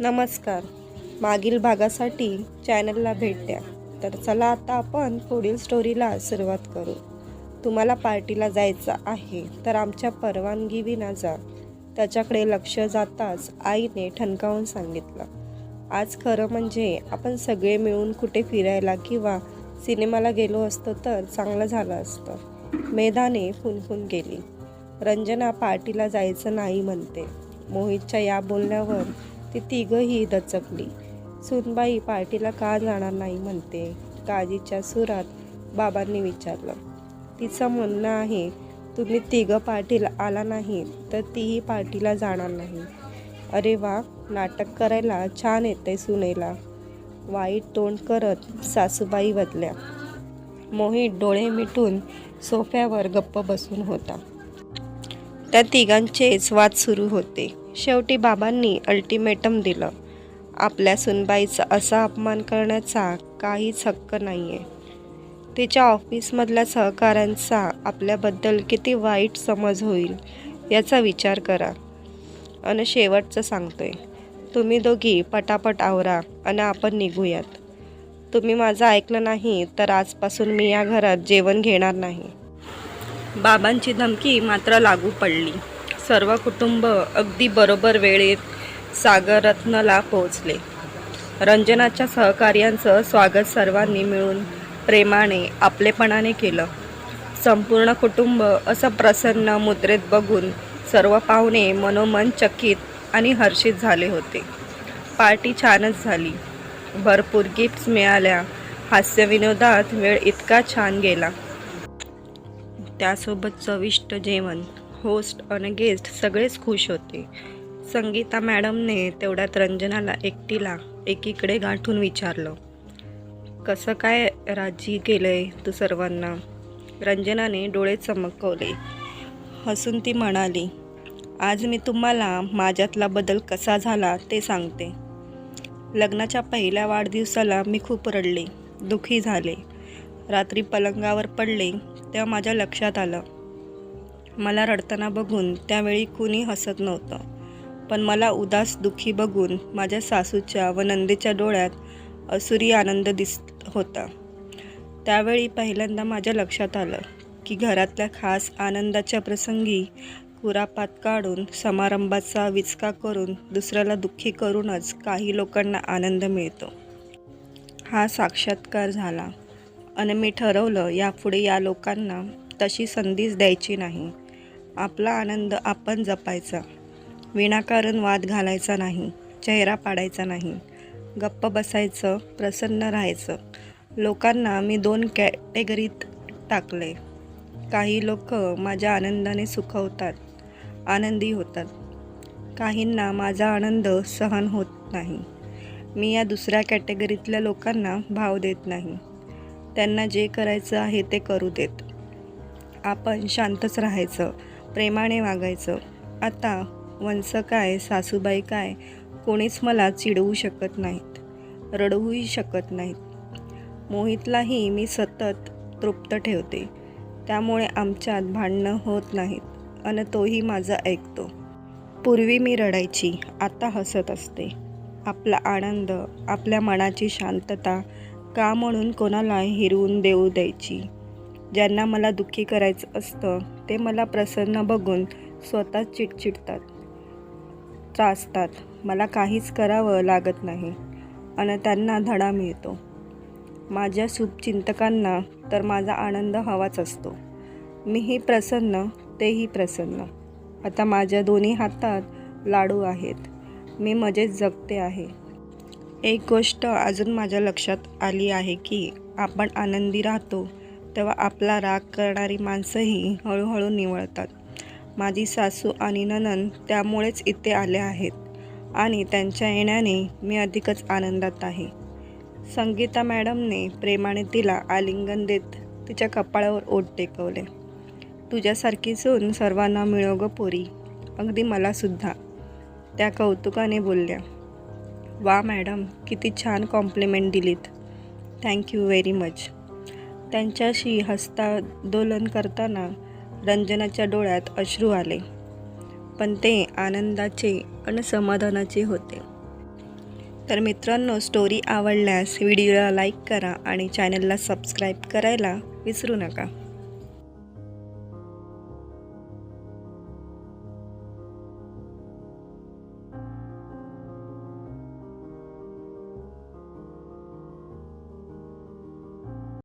नमस्कार. मागील भागासाठी चॅनलला भेट द्या. तर चला आता आपण पुढील स्टोरीला सुरुवात करू. तुम्हाला पार्टीला जायचं आहे तर आमच्या परवानगी विना जा. त्याच्याकडे लक्ष जाताच आईने ठणकावून सांगितलं. आज खरं म्हणजे आपण सगळे मिळून कुठे फिरायला किंवा सिनेमाला गेलो असतो तर चांगलं झालं असतं. मेधाने फुनफुन गेली. रंजना पार्टीला जायचं नाही म्हणते. मोहितच्या या बोलण्यावर ती तिघंही दचकली सुनबाई पार्टीला का जाणार नाही म्हणते. काजीच्या सुरात बाबांनी विचारलं. तिचं म्हणणं आहे तुम्ही तिघं पार्टीला आला नाही तर तीही पार्टीला जाणार नाही. अरे वा नाटक करायला छान येते सुनेला. वाईट तोंड करत सासूबाई बदल्या मोहित डोळे मिटून सोफ्यावर गप्प बसून होता. त्या तिघांचेच वाद सुरू होते. शेवटी बाबांनी अल्टिमेटम दिलं. आपल्या सुनबाईचा असा अपमान करण्याचा काहीच हक्क नाही आहे तिच्या ऑफिसमधल्या सहकाऱ्यांचा आपल्याबद्दल किती वाईट समज होईल याचा विचार करा. आणि शेवटचं सांगतोय. तुम्ही दोघी पटापट आवरा आणि आपण निघूयात. तुम्ही माझं ऐकलं नाही तर आजपासून मी या घरात जेवण घेणार नाही. बाबांची धमकी मात्र लागू पडली. सर्व कुटुंब अगदी बरोबर वेळेत सागररत्नला पोहोचले. रंजनाच्या सहकार्यांचं स्वागत सर्वांनी मिळून प्रेमाने आपलेपणाने केलं. संपूर्ण कुटुंब असं प्रसन्न मुद्रेत बघून सर्व पाहुणे मनोमन चकित आणि हर्षित झाले होते. पार्टी छानच झाली. भरपूर गिफ्ट्स मिळाल्या. हास्यविनोदात वेळ इतका छान गेला. त्यासोबत चविष्ट जेवण. होस्ट आणि गेस्ट सगळेच खुश होते. संगीता मॅडमने तेवढ्यात रंजनाला एकटीला एकीकडे गाठून विचारलं कसं काय राजी केलंय तू सर्वांना? रंजनाने डोळे चमकवले. हसून ती म्हणाली आज मी तुम्हाला माझ्यातला बदल कसा झाला ते सांगते. लग्नाच्या पहिल्या वाढदिवसाला मी खूप रडले दुखी झाले. रात्री पलंगावर पडले तेव्हा माझ्या लक्षात आलं मला रडताना बघून त्यावेळी कुणी हसत नव्हतं. पण मला उदास दुःखी बघून माझ्या सासूच्या व नंदेच्या डोळ्यात असुरी आनंद दिसत होता. त्यावेळी पहिल्यांदा माझ्या लक्षात आलं की घरातल्या खास आनंदाच्या प्रसंगी कुरापात काढून समारंभाचा विचका करून दुसऱ्याला दुःखी करूनच काही लोकांना आनंद मिळतो. हा साक्षात्कार झाला. आणि मी ठरवलं यापुढे या लोकांना तशी संधीच द्यायची नाही. आपला आनंद आपण जपायचा. विनाकारण वाद घालायचा नाही चेहरा पाडायचा नाही गप्प बसायचं प्रसन्न राहायचं. लोकांना मी दोन कॅटेगरीत टाकले. काही लोक माझ्या आनंदाने सुखवतात आनंदी होतात. काहींना माझा आनंद सहन होत नाही. मी या दुसऱ्या कॅटेगरीतल्या लोकांना भाव देत नाही. त्यांना जे करायचं आहे ते करू देत. आपण शांतच राहायचं. प्रेमाने वागायचं. आता वंस काय सासूबाई काय कोणीच मला चिडवू शकत नाहीत रडवूही शकत नाहीत. मोहितलाही मी सतत तृप्त ठेवते. त्यामुळे आमच्यात भांडणं होत नाहीत आणि तोही माझं ऐकतो. पूर्वी मी रडायची आता हसत असते. आपला आनंद आपल्या मनाची शांतता का म्हणून कोणाला हिरवून देऊ द्यायची? ज्यांना मला दुःखी करायचं असतं ते मला प्रसन्न बघून स्वतः चिडचिडतात त्रासतात. मला काहीच करावं लागत नाही आणि त्यांना धडा मिळतो. माझ्या शुभचिंतकांना तर माझा आनंद हवाच असतो. मीही प्रसन्न तेही प्रसन्न. आता माझ्या दोन्ही हातात लाडू आहेत. मी मजेत जगते आहे. एक गोष्ट अजून माझ्या लक्षात आली आहे की आपण आनंदी राहतो तेव्हा आपला राग करणारी माणसंही हळूहळू निवळतात. माझी सासू आणि ननन त्यामुळेच इथे आले आहेत आणि त्यांच्या येण्याने मी अधिकच आनंदात आहे. संगीता मॅडमने प्रेमाने तिला आलिंगन देत तिच्या कपाळावर ओठ टेकवले. तुझ्यासारखी सून सर्वांना मिळो ग पोरी. अगदी मलासुद्धा त्या कौतुकाने बोलल्या. वा मॅडम किती छान कॉम्प्लिमेंट दिलीत. Thank you very much. त्यांच्याशी हस्तांदोलन करताना रंजनाच्या डोळ्यात अश्रू आले. पण ते आनंदाचे आणि समाधानाचे होते. तर मित्रांनो स्टोरी आवडल्यास व्हिडिओला लाईक करा आणि चॅनलला सबस्क्राईब करायला विसरू नका.